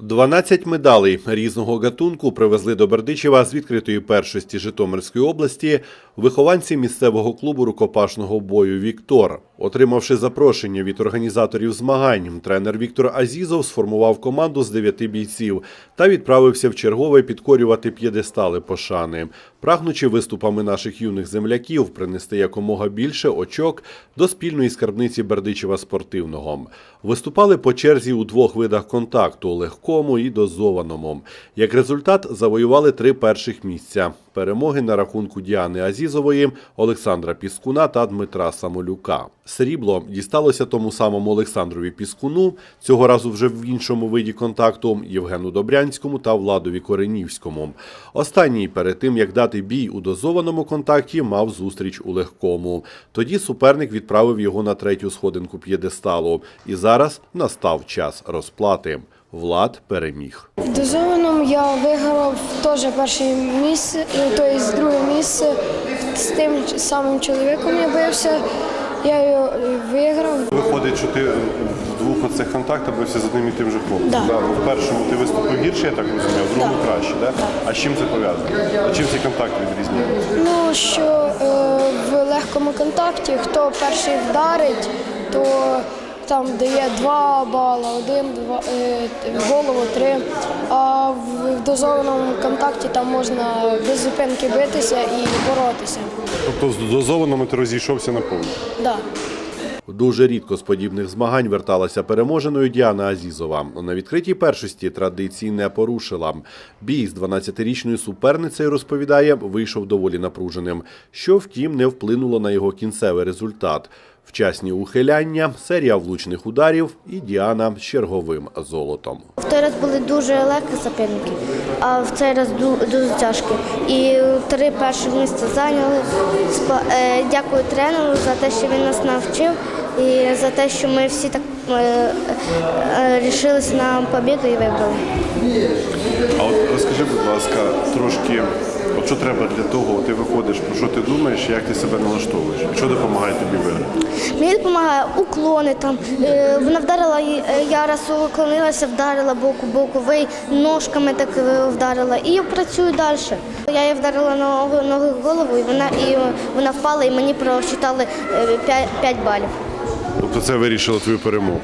12 медалей різного гатунку привезли до Бердичева з відкритої першості Житомирської області вихованці місцевого клубу рукопашного бою Віктор. Отримавши запрошення від організаторів змагань, тренер Віктор Азізов сформував команду з дев'яти бійців та відправився в чергове підкорювати п'єдестали пошани, прагнучи виступами наших юних земляків принести якомога більше очок до спільної скарбниці Бердичева спортивного. Виступали по черзі у двох видах контакту легкому і дозованому. Як результат, завоювали три перших місця. Перемоги на рахунку Діани Азізової, Олександра Піскуна та Дмитра Самолюка. Срібло дісталося тому самому Олександрові Піскуну, цього разу вже в іншому виді контакту Євгену Добрянському та Владові Коренівському. Останній перед тим як дати бій у дозованому контакті, мав зустріч у легкому. Тоді суперник відправив його на третю сходинку п'єдесталу. І зараз настав час розплати. Влад переміг. В дозованому я виграв теж перше місце, тобто друге місце з тим самим чоловіком я бився. Я його е, виграв. Виходить, що ти в двох оцих контактах бився з одним і тим же хлопцем. Да. Ну, В першому ти виступив гірше, я так розумію, в другому краще, да? А з чим це пов'язано? А чим цей контакт відрізняється? Ну що е, в легкому контакті, хто перший вдарить, то там дає два бали, один, два, е, голову три. А в дозованому контакті там можна без зупинки битися і боротися. Тобто з дозованими ти розійшовся на повну. Да. Дуже рідко з подібних змагань верталася переможеною Діана Азізова. На відкритій першості традиції не порушила. Бій з 12-річною суперницею розповідає, вийшов доволі напруженим, що втім не вплинуло на його кінцевий результат. Вчасні ухиляння, серія влучних ударів і Діана з черговим золотом. В той раз були дуже легкі соперники, а в цей раз ду- дуже тяжкі. І три перші місця зайняли. Е, Дякую тренеру за те, що він нас навчив, і за те, що ми всі так е, е, рішилися на побіду і вибрали. Розкажи, будь ласка, трошки, от що треба для того, ти виходиш, про що ти думаєш, як ти себе налаштовуєш? Що допомагає тобі виграти? Мені допомагає уклони там. Е, Вона вдарила, е, я раз уклонилася, вдарила боку, боковий, ножками так е, вдарила. І я працюю далі. Я її вдарила ногу, ноги в голову, і вона, і вона впала, і мені просчитали 5, балів. Тобто це вирішило твою перемогу.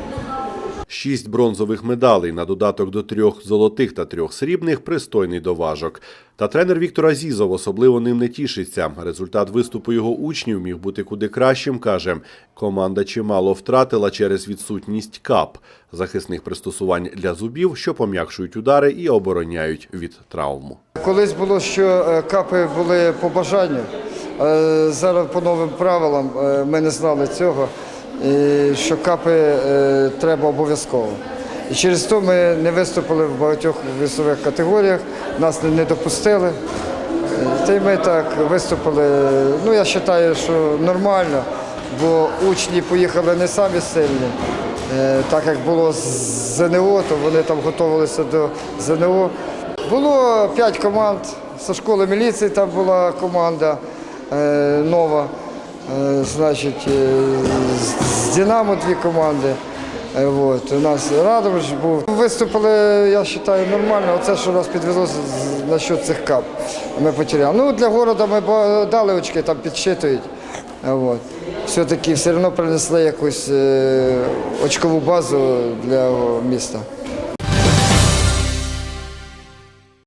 Шість бронзових медалей на додаток до трьох золотих та трьох срібних пристойний доважок. Та тренер Віктор Азізов особливо ним не тішиться. Результат виступу його учнів міг бути куди кращим. каже, команда чимало втратила через відсутність кап захисних пристосувань для зубів, що пом'якшують удари і обороняють від травму. Колись було, що е, капи були по бажанню. Е, Зараз по новим правилам е, ми не знали цього, що капи е, треба обов'язково. І через то ми не виступили в багатьох вісових категоріях, нас не- допустили. Е, Та й ми так виступили. Ну, я вважаю, що нормально, бо учні поїхали не самі сильні. Е, Так як було ЗНО, то вони там готувалися до ЗНО. Було п'ять команд. Зі школи міліції там була команда е, нова. Е, Значить, е, з- Динамо дві команди. Е, Вот. У нас Радович був. Виступили, я вважаю, нормально. Оце, що нас підвелося на насчет цих кап. Ми потеряли. Ну, для міста ми дали очки, там підсчитують. Е, Вот. Все-таки все одно принесли якусь е, очкову базу для міста.